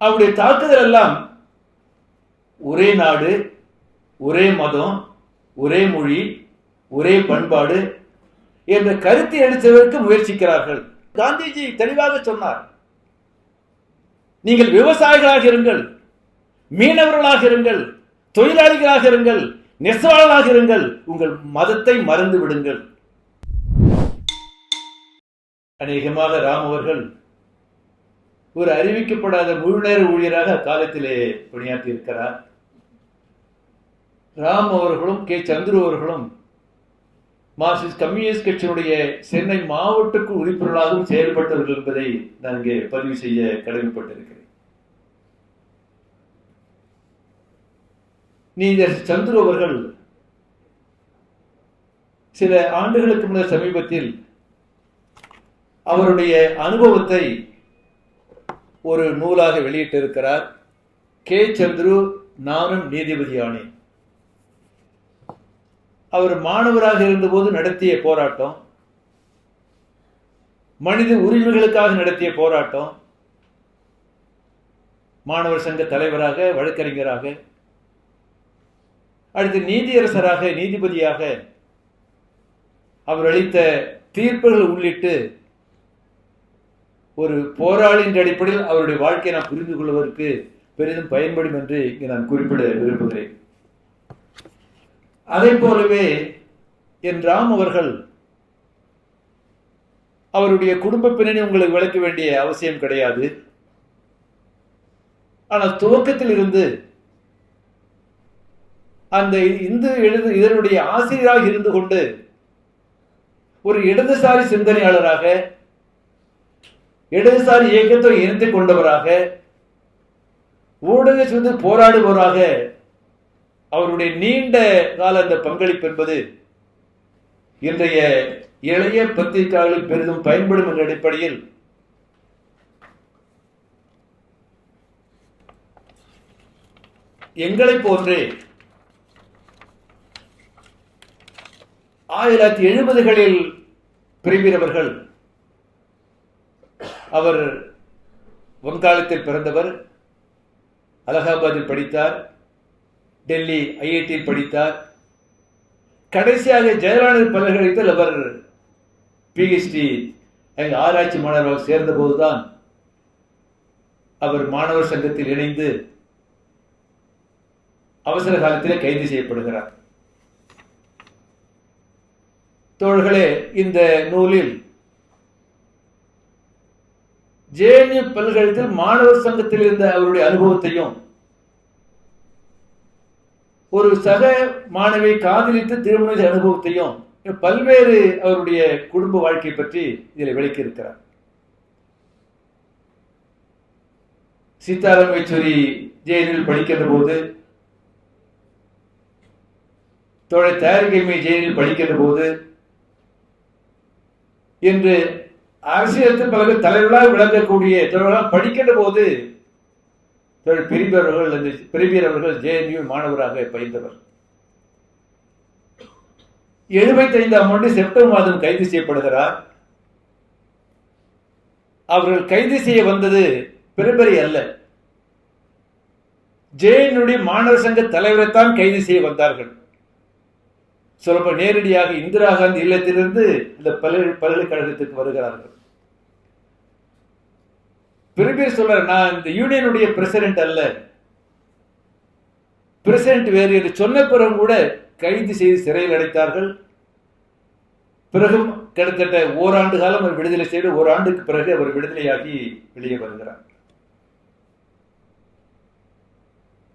அவருடைய தாக்குதல் எல்லாம் ஒரே நாடு ஒரே மதம் ஒரே மொழி ஒரே பண்பாடு என்ற கருத்தை எடுத்ததற்கு முயற்சிக்கிறார்கள். காந்திஜி தெளிவாக சொன்னார். நீங்கள் விவசாயிகளாக இருங்கள் மீனவர்களாக இருங்கள் தொழிலாளிகளாக இருங்கள் நெசவாளர்களாக இருங்கள் உங்கள் மதத்தை மறந்து விடுங்கள். அநேகமாக ராம் அவர்கள் ஒரு அறிவிக்கப்படாத முழு நேர ஊழியராக அக்காலத்திலே பணியாற்றி இருக்கிறார் ராம் அவர்களும் கே. சந்துரு அவர்களும் மார்க்சிஸ்ட் கம்யூனிஸ்ட் கட்சியினுடைய சென்னை மாவட்டக்கு உறுப்பினர்களாகவும் செயல்பட்டவர்கள் என்பதை நான் இங்கே பதிவு செய்ய கடமைப்பட்டிருக்கிறேன். நீதர் சந்துரு அவர்கள் சில ஆண்டுகளுக்கு முன்னர் சமீபத்தில் அவருடைய அனுபவத்தை ஒரு நூலாக வெளியிட்டிருக்கிறார். கே. சந்துரு நானும் நீதிபதியானேன் அவர் மாணவராக இருந்தபோது நடத்திய போராட்டம். மனித உரிமைகளுக்காக நடத்திய போராட்டம். மாணவர் சங்க தலைவராக வழக்கறிஞராக. அடுத்து நீதியரசராக நீதிபதியாக அவர் அளித்த தீர்ப்புகள் உள்ளிட்டு ஒரு போராளியின் அடிப்படையில் அவருடைய வாழ்க்கையை நான் புரிந்து கொள்வதற்கு பெரிதும் பயன்படும் என்று இங்கே நான் குறிப்பிட விரும்புகிறேன். அதை போலவே என் ராம் அவர்கள் அவருடைய குடும்ப பின்னணி உங்களுக்கு விளக்க வேண்டிய அவசியம் கிடையாது. ஆனால் துவக்கத்தில் இருந்து அந்த இந்து எழுது இதனுடைய ஆசிரியராக இருந்து கொண்டு ஒரு இடதுசாரி சிந்தனையாளராக இடதுசாரி இயக்கத்தை இணைத்துக் கொண்டவராக ஊடக சுந்து போராடுபவராக அவருடைய நீண்ட கால அந்த பங்களிப்பு என்பது இன்றைய இளைய பத்திரிகையாளர்களுக்கு பெரிதும் பயன்படும் என்ற அடிப்படையில் எங்களை போன்றே ஆயிரத்தி எழுபதுகளில் பிரிவினவர்கள் அவர் வங்காளத்தில் பிறந்தவர் அலகாபாத்தில் படித்தார் டெல்லி ஐஐடியில் படித்தார். கடைசியாக ஜெயலலிதா பல்கலைக்கழகத்தில் அவர் பிஹெச்டி எங்கள் ஆராய்ச்சி மாணவர்கள் சேர்ந்தபோதுதான் அவர் மாணவர் சங்கத்தில் இணைந்து அவசர காலத்திலே கைது செய்யப்படுகிறார். தோழர்களே இந்த நூலில் ஜேஎன்யூ பல்கலைக்கழகத்தில் மாணவர் சங்கத்தில் இருந்த அவருடைய அனுபவத்தையும் ஒரு சக மாணவி காதலித்து திருமண அனுபவத்தையும் பல்வேறு அவருடைய குடும்ப வாழ்க்கை பற்றி இதில் விளக்கி இருக்கிறார் சீதாராம் யெச்சூரி ஜெயிலில் படிக்கின்ற போது தோழை தயாரிக்கைமை ஜெயிலில் படிக்கின்ற போது என்று அரசியல் பல தலைவர்களாக விளங்கக்கூடிய தலைவர்களாக படிக்கின்ற போது பெரியவர் அவர்கள் பெரியவர் அவர்கள் ஜேஎன்யூ மாணவராக பயின்றவர். எழுபத்தி ஐந்தாம் ஆண்டு செப்டம்பர் மாதம் கைது செய்யப்படுகிறார். அவர்கள் கைது செய்ய வந்தது பெரும்பெரி அல்ல. ஜேஎன்யுடைய மாணவர் சங்க தலைவரைத்தான் கைது செய்ய வந்தார்கள். சொல்லப்ப நேரடியாக இந்திரா காந்தி இல்லத்திலிருந்து இந்த பல்கலை பல்கலைக்கழகத்துக்கு வருகிறார்கள். பெருபேர் சொல்ற நான் இந்த யூனியனுடைய பிரசிடென்ட் அல்ல. பிரசிடென்ட் வேறு என்று சொன்ன பிறகு கூட கைது செய்து சிறையில் அடைத்தார்கள். பிறகும் கிட்டத்தட்ட ஓராண்டு காலம் அவர் விடுதலை செய்து ஓராண்டுக்கு பிறகு அவர் விடுதலையாகி வெளியே வருகிறார்.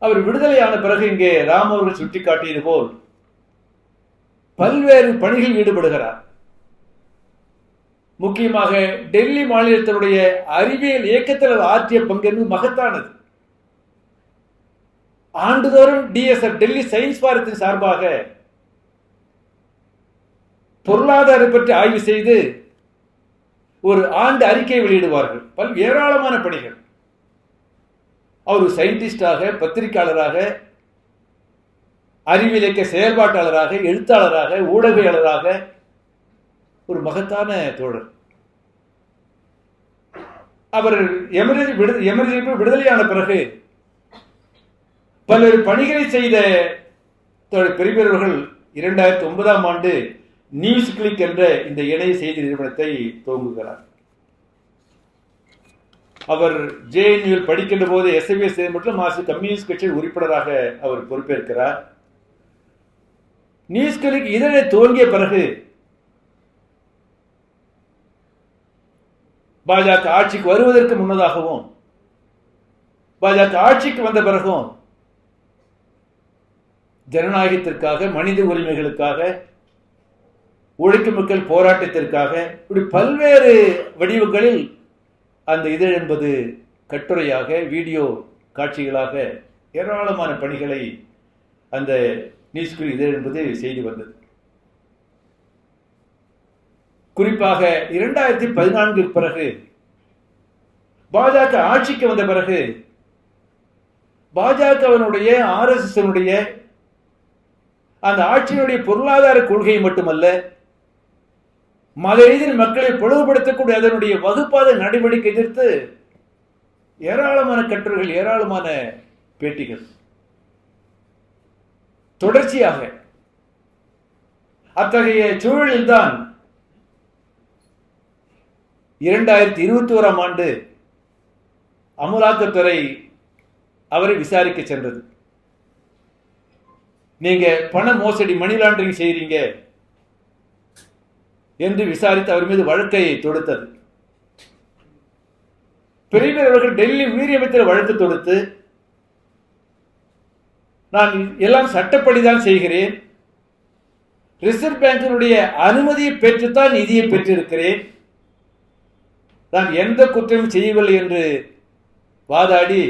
அவர் விடுதலையான பிறகு இங்கே ராம் அவர்கள் சுட்டிக்காட்டியது போல் பல்வேறு பணிகளில் ஈடுபடுகிறார். முக்கியமாக டெல்லி மாநிலத்தினுடைய அறிவியல் இயக்கத்தில் ஆற்றிய பங்கு என்பது மகத்தானது. ஆண்டுதோறும் டிஎஸ்எஃப் டெல்லி சயின்ஸ் பாரத்தின் சார்பாக பொருளாதாரம் பற்றி ஆய்வு செய்து ஒரு ஆண்டு அறிக்கை வெளியிடுவார்கள். பல் ஏராளமான பணிகள். அவர் சயின்டிஸ்டாக பத்திரிகையாளராக அறிவியல் இயக்க செயல்பாட்டாளராக எழுத்தாளராக ஊடகவியலராக ஒரு மகத்தான தோழர். அவர் எமர்ஜி விடு எமர்ஜென்சி விடுதலையான பிறகு பல்வேறு பணிகளை செய்த பெரியவர்கள் இரண்டாயிரத்தி ஒன்பதாம் ஆண்டு நியூஸ் கிளிக் என்ற இந்த இணைய செய்தி நிறுவனத்தை துவங்குகிறார். அவர் ஜேஎன்யூவில் படிக்கின்ற போது எஸ்ஐபிஎஸ் மற்றும் மாசு கம்யூனிஸ்ட் கட்சியின் உறுப்பினராக அவர் பொறுப்பேற்கிறார். நியூஸ் கிளிக் இதனை துவங்கிய பிறகு பாஜக ஆட்சிக்கு வருவதற்கு முன்னதாகவும் பாஜக ஆட்சிக்கு வந்த பிறகும் ஜனநாயகத்திற்காக மனித உரிமைகளுக்காக உழைக்கும் மக்கள் போராட்டத்திற்காக இப்படி பல்வேறு வடிவங்களில் அந்த இதழ் என்பது கட்டுரையாக வீடியோ காட்சிகளாக ஏராளமான பணிகளை அந்த நியூஸ்குரி இதழ் என்பது செய்து வந்தது. குறிப்பாக இரண்டாயிரத்தி பதினான்கு பிறகு பாஜக ஆட்சிக்கு வந்த பிறகு பாஜகவினுடைய ஆர் எஸ் எஸ் அந்த ஆட்சியினுடைய பொருளாதார கொள்கை மட்டுமல்ல மத ரீதியில் மக்களை பிளவுபடுத்தக்கூடிய அதனுடைய வகுப்பாத நடவடிக்கை எதிர்த்து ஏராளமான கட்டுரைகள் ஏராளமான பேட்டிகள். தொடர்ச்சியாக அத்தகைய சூழலில்தான் இரண்டாயிரத்தி இருபத்தி ஓராம் ஆண்டு அமலாக்கத்துறை அவரை விசாரிக்க சென்றது. நீங்க பண மோசடி மணி லாண்டரிங் செய்றீங்க என்று விசாரித்து அவர் மீது வழக்கை தொடுத்தது. பெரியவர் அவர்கள் டெல்லி உயிரியமைச்சர் வழக்கு தொடுத்து நான் எல்லாம் சட்டப்படிதான் செய்கிறேன். ரிசர்வ் பேங்கினுடைய அனுமதியை பெற்றுத்தான் நிதியை பெற்றிருக்கிறேன். நான் எந்த குற்றமும் செய்யவில்லை என்று வாதாடி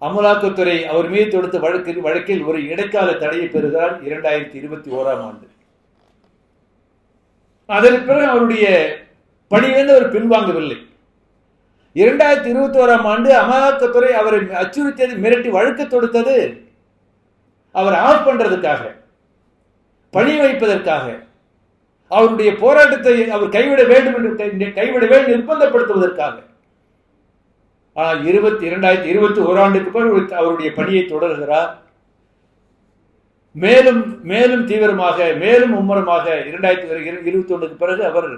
அமலாக்கத்துறை அவர் மீது தொடுத்த வழக்கில் வழக்கில் ஒரு இடைக்கால தடையை பெறுகிறார் இரண்டாயிரத்தி இருபத்தி ஓராம் ஆண்டு. அதன் பிறகு அவருடைய பணியிலிருந்து அவர் பின்வாங்கவில்லை. இரண்டாயிரத்தி இருபத்தி ஓராம் ஆண்டு அமலாக்கத்துறை அவரை அச்சுறுத்தியது மிரட்டி வழக்கு தொடுத்தது அவர் ஆஃப் பண்றதுக்காக பணி வைப்பதற்காக. அவருடைய போராட்டத்தை அவர் கைவிட வேண்டும் என்று கைவிட வேண்டும் நிர்பந்தப்படுத்துவதற்காக. ஆனால் இருபத்தி இரண்டாயிரத்தி இருபத்தி ஓராண்டுக்கு பிறகு அவருடைய பணியை தொடர்கிறார். மேலும் மேலும் தீவிரமாக மேலும் மும்முரமாக இரண்டாயிரத்தி இருபத்தி ஒன்றுக்கு பிறகு அவர்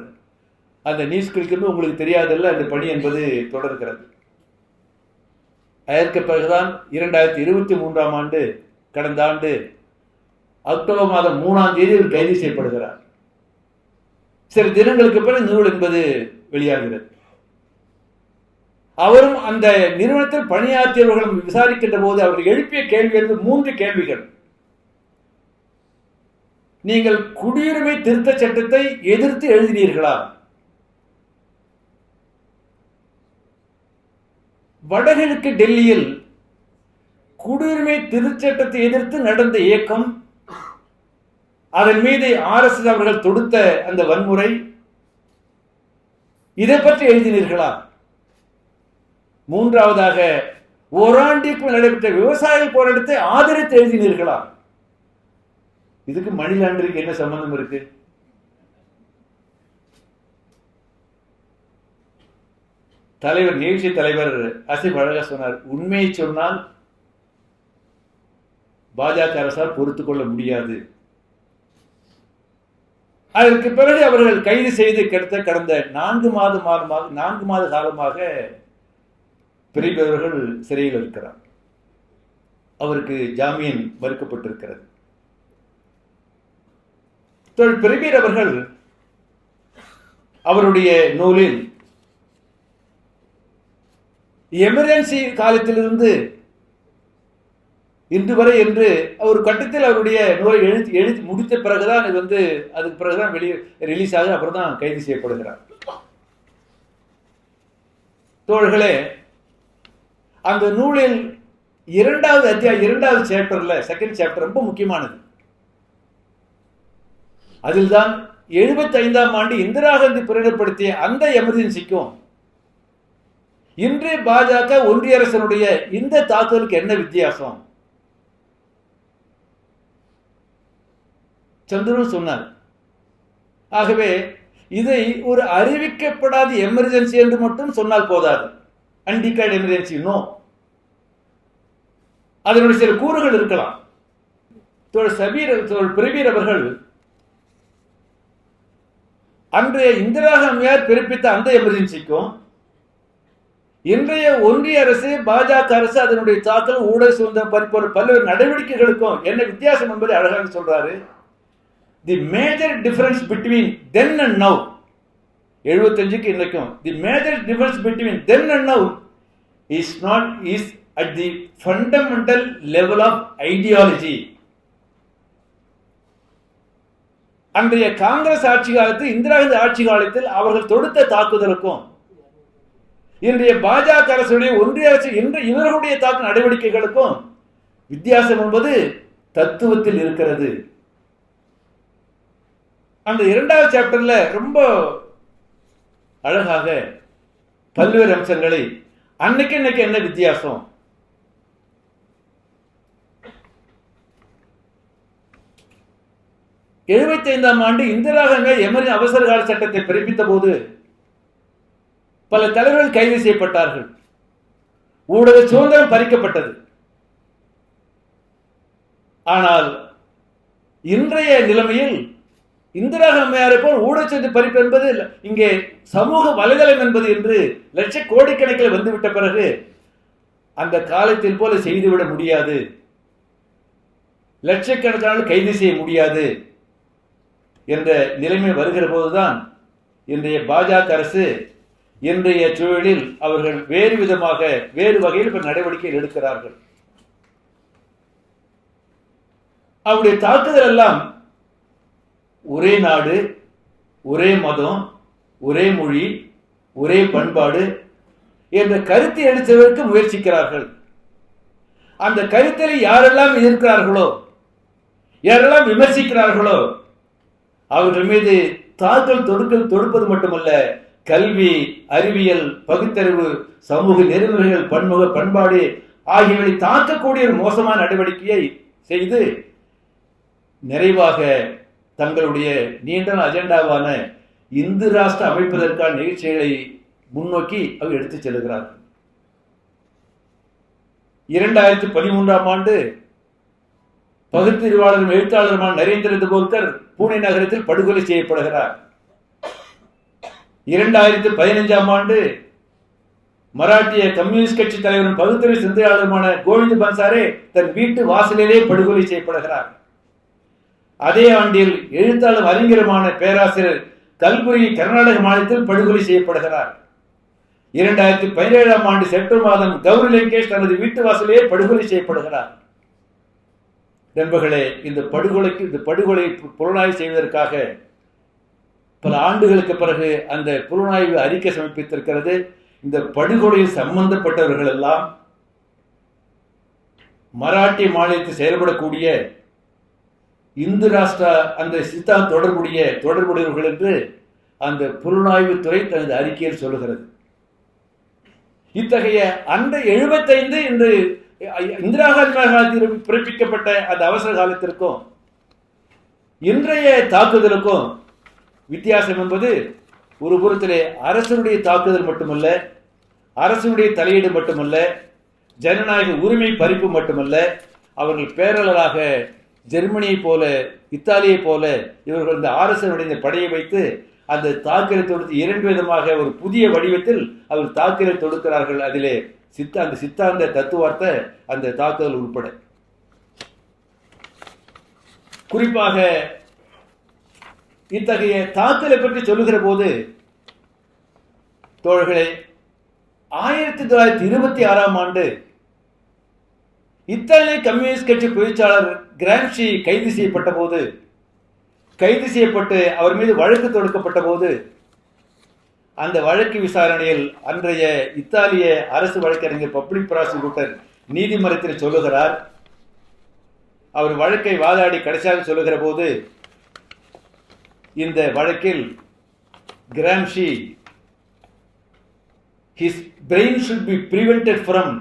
அந்த நியூஸ் கிளிக்கு உங்களுக்கு தெரியாதல்ல அந்த பணி என்பது தொடர்கிறது. அதற்கு பிறகுதான் இரண்டாயிரத்தி இருபத்தி மூன்றாம் ஆண்டு கடந்த ஆண்டு அக்டோபர் மாதம் மூணாம் தேதி அவர் கைது செய்யப்படுகிறார். சில தினங்களுக்கு பிறகு நூல் என்பது வெளியாகிறது. அவரும் அந்த நிறுவனத்தில் பணியாற்றியவர்களும் விசாரிக்கின்ற போது அவர் எழுப்பிய கேள்வி என்பது மூன்று கேள்விகள். நீங்கள் குடியுரிமை திருத்த சட்டத்தை எதிர்த்து எழுதினீர்களா? வடகிழக்கு டெல்லியில் குடியுரிமை திருச்சட்டத்தை எதிர்த்து நடந்த இயக்கம் அதன் மீது ஆர் எஸ் அவர்கள் தொடுத்த அந்த வன்முறை இதை பற்றி எழுதினீர்களா? மூன்றாவதாக ஓராண்டிற்கு நடைபெற்ற விவசாய போராட்டத்தை ஆதரித்து எழுதினீர்களா? இதுக்கு மணி லாண்டருக்கு என்ன சம்பந்தம் இருக்கு? தலைவர் நிகழ்ச்சி தலைவர் அசிப் அழகா சொன்னார் உண்மையை சொன்னால் பாஜக அரசால் பொறுத்து கொள்ள முடியாது. அதற்கு பிறகு அவர்கள் கைது செய்து கிடத்த கடந்த நான்கு மாத மாதமாக நான்கு மாத காலமாக பிரிபவர்கள் சிறையில் இருக்கிறார். அவருக்கு ஜாமீன் மறுக்கப்பட்டிருக்கிறது. பெருமீர் அவர்கள் அவருடைய நூலில் எமர்ஜென்சி காலத்திலிருந்து இன்று வரை என்று ஒரு கட்டத்தில் அவருடைய நூலை எழுதி எழுதி முடித்த பிறகுதான் இது வந்து அதுக்கு பிறகுதான் வெளியே ரிலீஸ் ஆகுது அப்புறம் தான் கைது செய்யப்படுகிறார். தோழர்களே அந்த நூலில் இரண்டாவது அத்தியாயம் இரண்டாவது சாப்டர்ல செகண்ட் சாப்டர் ரொம்ப முக்கியமானது. அதில் தான் எழுபத்தி ஐந்தாம் ஆண்டு இந்திரா காந்தி பிரகடனப்படுத்திய அந்த எமர்ஜென்சிக்கும் இன்று பாஜக ஒன்றிய அரசனுடைய இந்த தாக்குதலுக்கு என்ன வித்தியாசம்? சந்திரன் சொன்னார் ஆகவே இதை ஒரு அறிவிக்கப்படாத எமர்ஜென்சி என்று மட்டும் சொன்னால் போதாது. அன்டிக்ளேர்ட் எமர்ஜென்சி நோ அதனுடைய சில கூறுகள் இருக்கலாம். தோழர் சபீர் தோழர் பிரபீர் அவர்கள் அன்றைய இந்திரா காந்தியார் பிறப்பித்த அந்த எமர்ஜென்சிக்கும் இன்றைய ஒன்றிய அரசு பாஜக அரசு அதனுடைய தாக்கல் ஊடக சுதந்திரம் பறிப்போர் பல்வேறு நடவடிக்கைகளுக்கும் என்ன வித்தியாசம் என்பதை அழகாக சொல்றாரு. The major difference between then and now எழுபத்தஞ்சுக்கு இன்றைக்கும் the major difference between then and now is not is at the fundamental level of ideology அன்றைய காங்கிரஸ் ஆட்சி காலத்தில் இந்திரா காந்தி ஆட்சி காலத்தில் அவர்கள் தொடுத்த தாக்குதலுக்கும் இன்றைய பாஜக அரசுடைய ஒன்றிய அரசு இன்று இவர்களுடைய தாக்கு நடவடிக்கைகளுக்கும் வித்தியாசம் என்பது தத்துவத்தில் இருக்கிறது. அந்த இரண்டாவது சாப்டர்ல ரொம்ப அழகாக பல்வேறு அம்சங்களை அன்னைக்கு இன்னைக்கு என்ன வித்தியாசம்? எழுபத்தி ஐந்தாம் ஆண்டு இந்திரா காந்தி எமர்ஜென்சி அவசர கால சட்டத்தை பிறப்பித்த போது பல தலைவர்கள் கைது செய்யப்பட்டார்கள். ஊடக சுதந்திரம் பறிக்கப்பட்டது. ஆனால் இன்றைய நிலைமையில் இந்திரா அம்மையாரை போல் ஊடச்சத்து பறிப்பு என்பது இங்கே சமூக வலைதளம் என்பது என்று லட்ச கோடிக்கணக்கில் வந்துவிட்ட பிறகு அந்த காலத்தில் போல செய்துவிட முடியாது. லட்சக்கணக்கான கைது செய்ய முடியாது என்ற நிலைமை வருகிற போதுதான் இன்றைய பாஜக அரசு இன்றைய சூழலில் அவர்கள் வேறு விதமாக வேறு வகையில் இப்ப நடவடிக்கைகள் எடுக்கிறார்கள். அவருடைய தாக்குதல் எல்லாம் ஒரே நாடு ஒரே மதம் ஒரே மொழி ஒரே பண்பாடு என்ற கருத்தை எடுத்ததற்கு முயற்சிக்கிறார்கள். அந்த கருத்தில் யாரெல்லாம் எதிர்க்கிறார்களோ யாரெல்லாம் விமர்சிக்கிறார்களோ அவர்கள் மீது தாக்கல் தொடுக்கல் தொடுப்பது மட்டுமல்ல கல்வி அறிவியல் பகுத்தறிவு சமூக நெறிமுறைகள் பன்முக பண்பாடு ஆகியவை தாக்கக்கூடிய ஒரு மோசமான நடவடிக்கையை செய்து நிறைவாக தங்களுடைய நீண்ட அஜெண்டாவான இந்து ராஷ்டிர அமைப்பதற்கான நிகழ்ச்சிகளை முன்னோக்கி அவர் எடுத்துச் செல்கிறார்கள் இரண்டாயிரத்தி பதிமூன்றாம் ஆண்டு பகுத்தறிவாளரும் எழுத்தாளருமான நரேந்திர தபோல்கர் பூனே நகரத்தில் படுகொலை செய்யப்படுகிறார். இரண்டாயிரத்தி பதினைஞ்சாம் ஆண்டு மராட்டிய கம்யூனிஸ்ட் கட்சி தலைவரும் பகுத்தறிவு சிந்தையாளருமான கோவிந்த் பன்சாரே தன் வீட்டு வாசலிலே படுகொலை செய்யப்படுகிறார். அதே ஆண்டில் எழுத்தாளர் அறிஞருமான பேராசிரியர் கல்புரி கர்நாடக மாநிலத்தில் படுகொலை செய்யப்படுகிறார். இரண்டாயிரத்தி பதினேழாம் ஆண்டு செப்டம்பர் மாதம் கௌரி லங்கேஷ் தனது வீட்டு வாசலே படுகொலை செய்யப்படுகிறார். நண்பர்களே இந்த படுகொலைக்கு இந்த படுகொலை புலனாய்வு செய்வதற்காக பல ஆண்டுகளுக்கு பிறகு அந்த புலனாய்வு அறிக்கை சமர்ப்பித்திருக்கிறது. இந்த படுகொலையில் சம்பந்தப்பட்டவர்கள் எல்லாம் மராட்டி மாநிலத்தில் செயல்படக்கூடிய இந்து ராஷ்டிரா அந்த சித்தாந்த தொடர்புடைய தொடர்புடையவர்கள் என்று அந்த புலனாய்வு துறை தனது அறிக்கையில் சொல்லுகிறது. இத்தகைய அந்த எழுபத்தைந்து இன்று இந்திரா காந்தி பிறப்பிக்கப்பட்ட அந்த அவசர காலத்திற்கும் இன்றைய தாக்குதலுக்கும் வித்தியாசம் என்பது ஒரு புறத்திலே அரசனுடைய தாக்குதல் மட்டுமல்ல அரசனுடைய தலையீடு மட்டுமல்ல ஜனநாயக உரிமை பறிப்பு மட்டுமல்ல அவர்கள் பேரலராக ஜெர்மனியை போல இத்தாலியை போல இவர்கள் இந்த ஆர்எஸ்எனுடைய படையை வைத்து அந்த தாக்கலை தொடுத்து இரண்டு விதமாக ஒரு புதிய வடிவத்தில் அவர் தாக்கலை தொடுக்கிறார்கள். அதிலே சித்த அந்த சித்தாந்த தத்துவார்த்த அந்த தாக்குதல் உட்பட குறிப்பாக இத்தகைய தாக்கலை பற்றி சொல்லுகிற போது தோழர்களே ஆயிரத்தி தொள்ளாயிரத்தி இருபத்தி ஆறாம் ஆண்டு இத்தாலிய கம்யூனிஸ்ட் கட்சி பொதுச்சாளர் கிராம்ஷி கைது செய்யப்பட்ட போது கைது செய்யப்பட்டு அவர் மீது வழக்கு தொடுக்கப்பட்ட போது அந்த வழக்கு விசாரணையில் அன்றைய இத்தாலிய அரசு வழக்கறிஞர் பப்ளிக் ப்ராசிக்யூட்டர் நீதிமன்றத்தில் சொல்லுகிறார் அவர் வழக்கை வாதாடி கடைசியாக சொல்லுகிற போது இந்த வழக்கில் Gramsci his brain should be prevented from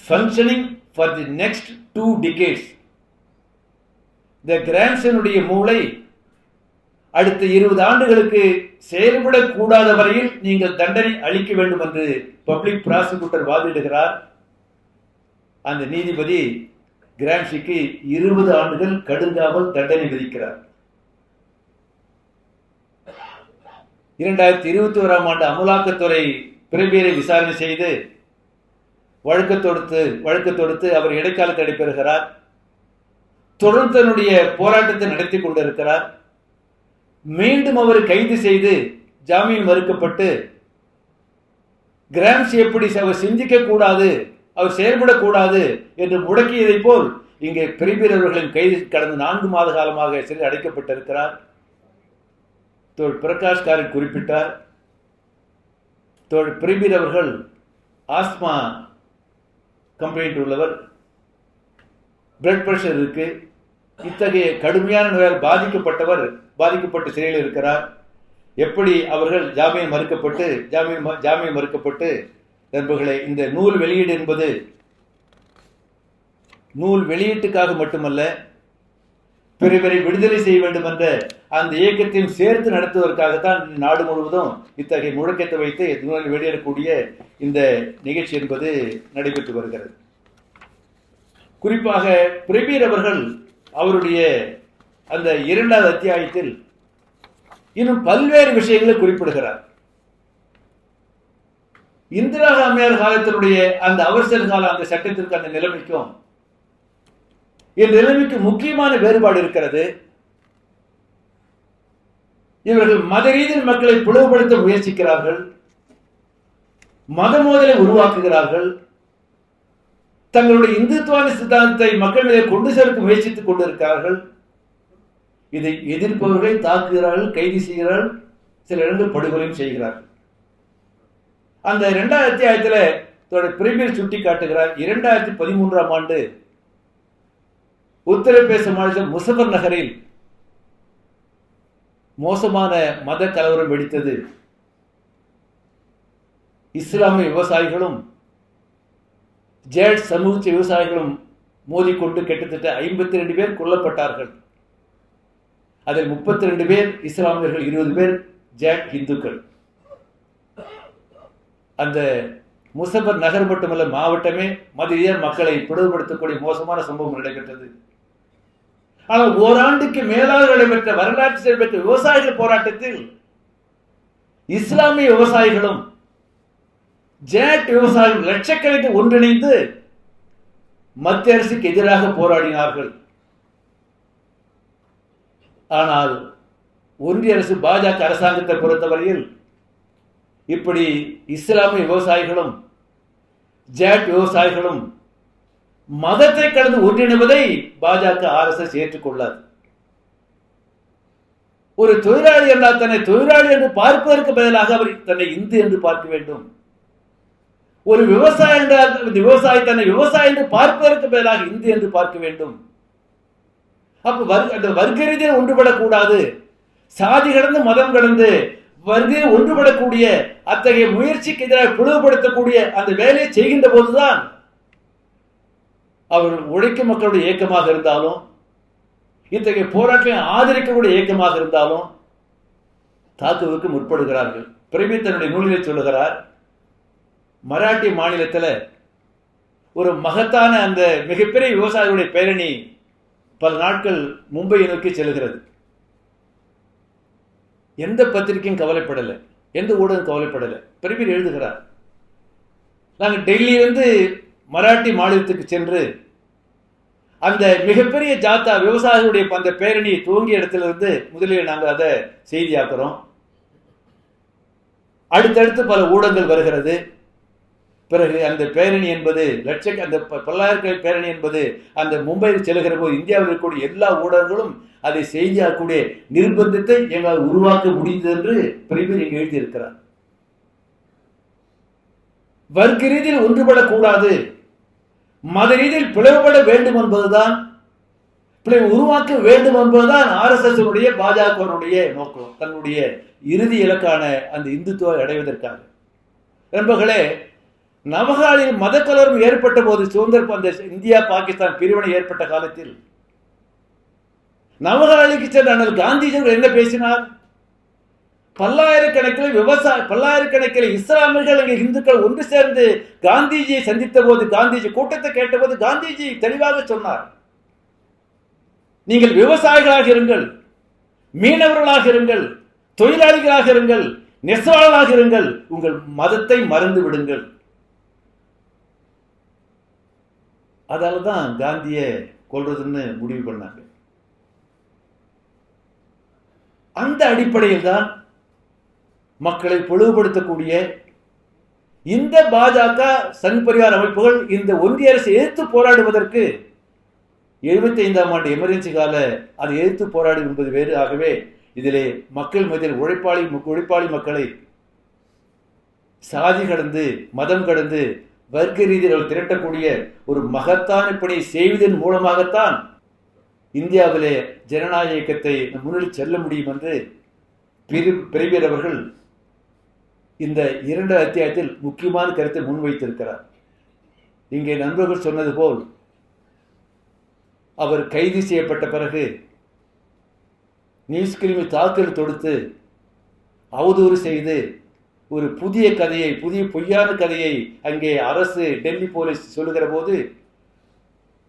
functioning for the next two decades இந்த கிராம்சனுடைய மூளை அடுத்த இருபது ஆண்டுகளுக்கு செயல்படக்கூடாத வரையில் நீங்கள் தண்டனை அளிக்க வேண்டும் என்று பப்ளிக் ப்ராசிக்யூட்டர் வாதிடுகிறார். அந்த நீதிபதி கிரான்சிக்கு இருபது ஆண்டுகள் கடுங்காமல் தண்டனை விதிக்கிறார். இரண்டாயிரத்தி இருபத்தி ஓராம் ஆண்டு அமலாக்கத்துறை பிறவியரை விசாரணை செய்து வழக்கு தொடுத்து வழக்கு தொடுத்து அவர் இடைக்கால தடை பெறுகிறார் தொடர்ந்து தன்னுடைய போராட்டத்தை நடத்தி கொண்டிருக்கிறார். மீண்டும் அவர் கைது செய்து ஜாமீன் மறுக்கப்பட்டு கிராம்ஸ் எப்படி அவர் சிந்திக்க கூடாது அவர் செயல்படக்கூடாது என்று முடக்கியதை போல் இங்கே பிரிபிரவர்களின் அவர்களின் கைது கடந்த நான்கு மாத காலமாக சிறை அடைக்கப்பட்டிருக்கிறார். தோல் பிரகாஷ் காரில் குறிப்பிட்டார். தோல் பிரிபீர் அவர்கள் ஆஸ்மா கம்ப்ளைண்ட் உள்ளவர். பிளட் ப்ரெஷர் இருக்கு. இத்தகைய கடுமையான நோயால் பாதிக்கப்பட்டவர் பாதிக்கப்பட்டு சிறையில் இருக்கிறார். எப்படி அவர்கள் ஜாமீன் மறுக்கப்பட்டு ஜாமீன் ஜாமீன் மறுக்கப்பட்டு நண்பர்களை இந்த நூல் வெளியீடு என்பது நூல் வெளியீட்டுக்காக மட்டுமல்ல பிறவரை விடுதலை செய்ய வேண்டும் என்ற அந்த இயக்கத்தையும் சேர்த்து நடத்துவதற்காகத்தான் நாடு முழுவதும் இத்தகைய முழக்கத்தை வைத்து நூலில் வெளியிடக்கூடிய இந்த நிகழ்ச்சி என்பது நடைபெற்று வருகிறது. குறிப்பாக பிரபீர் அவர்கள் அவருடைய அந்த இரண்டாவது அத்தியாயத்தில் இன்னும் பல்வேறு விஷயங்களை குறிப்பிடுகிறார். இந்திரா காந்தியார் காலத்தினுடைய அந்த அவசர கால அந்த சட்டத்திற்கு அந்த நிலைமைக்கும் இந்த நிலைமைக்கு முக்கியமான வேறுபாடு இருக்கிறது. இவர்கள் மத ரீதியில் மக்களை பிளவுபடுத்த முயற்சிக்கிறார்கள் மத மோதலை உருவாக்குகிறார்கள் தங்களுடைய இந்துத்துவான சித்தாந்தத்தை மக்களிடையே கொண்டு சேர்க்க முயற்சித்துக் கொண்டிருக்கிறார்கள். இதை எதிர்ப்பவர்களை தாக்குகிறார்கள் கைது செய்கிறார்கள் சில இடங்கள் படுகொலையும் செய்கிறார்கள். அந்த இரண்டாயிரத்தி அத்தியாயத்துல தன்னுடைய பிரிமியர் சுட்டி காட்டுகிறார் இரண்டாயிரத்தி பதிமூன்றாம் ஆண்டு உத்தரப்பிரதேச மாநிலம் முசஃபர் நகரில் மோசமான மத கலவரம் வெடித்தது. இஸ்லாமிய விவசாயிகளும் ஜேட் சமூக விவசாயிகளும் மோதிக்கொண்டு கிட்டத்தட்ட ஐம்பத்தி ரெண்டு பேர் கொல்லப்பட்டார்கள். அதில் முப்பத்தி ரெண்டு பேர் இஸ்லாமியர்கள் இருபது பேர் ஜேட் இந்துக்கள் அந்த முசஃபர் நகர் மட்டுமல்ல மாவட்டமே மதிய மக்களை பிளவுபடுத்தக்கூடிய மோசமான சம்பவம் நடைபெற்றது. ஆனால் ஓராண்டுக்கு மேலாக நடைபெற்ற வரலாற்று நடைபெற்ற விவசாயிகள் போராட்டத்தில் இஸ்லாமிய விவசாயிகளும் ஜேட் விவசாயிகள் லட்சக்கணக்கில் ஒன்றிணைந்து மத்திய அரசுக்கு எதிராக போராடினார்கள். ஆனால் ஒன்றிய அரசு பாஜக அரசாங்கத்தை பொறுத்தவரையில் இப்படி இஸ்லாமிய விவசாயிகளும் ஜேட் விவசாயிகளும் மதத்தை கடந்து ஒன்றிணைவதை பாஜக ஆர்எஸ்எஸ் ஏற்றுக்கொள்ளாது. ஒரு தொழிலாளி என்றால் தன்னை தொழிலாளி என்று பார்ப்பதற்கு பதிலாக அவர் தன்னை இந்து என்று பார்க்க வேண்டும். ஒரு விவசாயி என்றால் விவசாயி தன்னை விவசாயி என்று பார்ப்பதற்கு மேலாக இந்து என்று பார்க்க வேண்டும். அப்ப வர்க்க அந்த வர்க்க ரீதியில் ஒன்றுபடக்கூடாது. சாதி கடந்து மதம் கடந்து வர்க்க ஒன்றுபடக்கூடிய அத்தகைய முயற்சிக்கு எதிராக பிளவுபடுத்தக்கூடிய அந்த வேலையை செய்கின்ற போதுதான் அவர் உழைக்கும் மக்களுடைய இயக்கமாக இருந்தாலும் இத்தகைய போராட்டங்களை ஆதரிக்கக்கூடிய இயக்கமாக இருந்தாலும் தாக்குவதற்கு முற்படுகிறார்கள். பிரபி தன்னுடைய நூலிலே சொல்லுகிறார் மராட்டி மாநிலத்தில் ஒரு மகத்தான அந்த மிகப்பெரிய விவசாயிகளுடைய பேரணி பல நாட்கள் மும்பையை நோக்கி செல்கிறது. எந்த பத்திரிகையும் கவலைப்படலை. எந்த ஊடகம் கவலைப்படலை. பிரபீர் எழுதுகிறார். நாங்கள் டெல்லியிலிருந்து மராட்டி மாநிலத்துக்கு சென்று அந்த மிகப்பெரிய ஜாத்தா விவசாயிகளுடைய அந்த பேரணி துவங்கிய இடத்துல இருந்து முதலில் நாங்கள் அதை செய்தியாக்குறோம். அடுத்தடுத்து பல ஊடகங்கள் வருகிறது. பிறகு அந்த பேரணி என்பது லட்சக்க அந்த ப- பல்லாயிரக்கணக்கான பேரணி என்பது அந்த மும்பையில் செல்கிற போது இந்தியாவில் இருக்கக்கூடிய எல்லா ஊடகங்களும் அதை செய்தியாக்கூடிய நிர்பந்தத்தை எங்களால் உருவாக்க முடிந்தது என்று பிரிவில் இங்கு எழுதியிருக்கிறார். வர்க்க ரீதியில் ஒன்றுபடக்கூடாது. மத ரீதியில் பிளவுபட வேண்டும் என்பதுதான். பிளவு உருவாக்க வேண்டும் என்பதுதான் ஆர்எஸ்எஸ்னுடைய பாஜகனுடைய நோக்கம் தன்னுடைய இறுதி இலக்கான அந்த இந்துத்துவ அடைவதற்காக. நண்பர்களே நவகாலில் மத கலரும் ஏற்பட்ட போது சுதந்திர அந்த இந்தியா பாகிஸ்தான் பிரிவினை ஏற்பட்ட காலத்தில் நவகாலிக்கு சென்ற அண்ணல் காந்திஜி என்ன பேசினார்? பல்லாயிரக்கணக்கில் விவசாய பல்லாயிரக்கணக்கில் இஸ்லாமியர்கள் இங்கே இந்துக்கள் ஒன்று சேர்ந்து காந்திஜியை சந்தித்த போது காந்திஜி கூட்டத்தை கேட்டபோது காந்திஜி தெளிவாக சொன்னார். நீங்கள் விவசாயிகளாக இருங்கள் மீனவர்களாக இருங்கள் தொழிலாளிகளாக இருங்கள் நெசவாளர்களாக இருங்கள் உங்கள் மதத்தை மறந்து விடுங்கள். அதால தான் காந்தியை கொள்றதுன்னு முடிவு பண்ணாங்க. அந்த அடிப்படையில் தான் மக்களை பொழுதுபடுத்தக்கூடிய இந்த பாஜக சங் பரிவார் அமைப்புகள் இந்த ஒன்றிய அரசை எதிர்த்து போராடுவதற்கு எழுபத்தி ஐந்தாம் ஆண்டு எமர்ஜென்சி கால அதை எதிர்த்து போராடும் என்பது வேறு. ஆகவே இதிலே மக்கள் மத்தியில் உழைப்பாளி உழைப்பாளி மக்களை சாதி கடந்து மதம் கடந்து வர்க்க ரீதியில் திரட்டக்கூடிய ஒரு மகத்தான பணியை செய்வதன் மூலமாகத்தான் இந்தியாவிலே ஜனநாயக இயக்கத்தை முன்னில் செல்ல முடியும் என்று பெரியவர் அவர்கள் இந்த இரண்டு அத்தியாயத்தில் முக்கியமான கருத்தை முன்வைத்திருக்கிறார். இங்கே நண்பர்கள் சொன்னது போல் அவர் கைது செய்யப்பட்ட பிறகு நியூஸ் கிருமி தாக்கல் தொடுத்து அவதூறு செய்து ஒரு புதிய கதையை புதிய பொய்யான கதையை அங்கே அரசு டெல்லி போலீஸ் சொல்லுகிற போது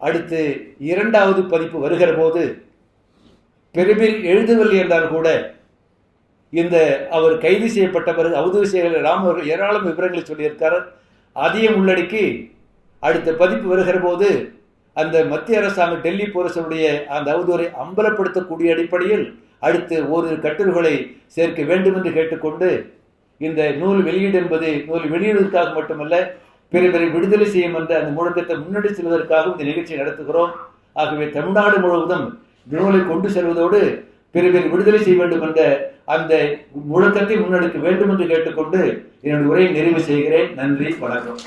அடுத்து இரண்டாவது பதிப்பு வருகிற போது பெருமில் எழுதவில்லை என்றால் கூட இந்த அவர் கைது செய்யப்பட்ட பிறகு அவதூறு செய்கிற ராம் அவர்கள் ஏராளம் விவரங்களை சொல்லியிருக்கார். அதையும் உள்ளடக்கி அடுத்த பதிப்பு வருகிற போது அந்த மத்திய அரசாங்கம் டெல்லி போலீசருடைய அந்த அவதூறை அம்பலப்படுத்தக்கூடிய அடிப்படையில் அடுத்து ஒரு கட்டுரைகளை சேர்க்க வேண்டும் என்று கேட்டுக்கொண்டு இந்த நூல் வெளியீடு என்பது நூல் வெளியிடுவதற்காக மட்டுமல்ல பிற பிற விடுதலை செய்யும் என்ற அந்த முழக்கத்தை முன்னெடு செல்வதற்காகவும் இந்த நிகழ்ச்சியை நடத்துகிறோம். ஆகவே தமிழ்நாடு முழுவதும் நூலை கொண்டு செல்வதோடு பிற பிற விடுதலை செய்ய வேண்டும் என்ற அந்த முழக்கத்தை முன்னெடுக்க வேண்டும் என்று கேட்டுக்கொண்டு என்னுடைய உரையை நிறைவு செய்கிறேன். நன்றி வணக்கம்.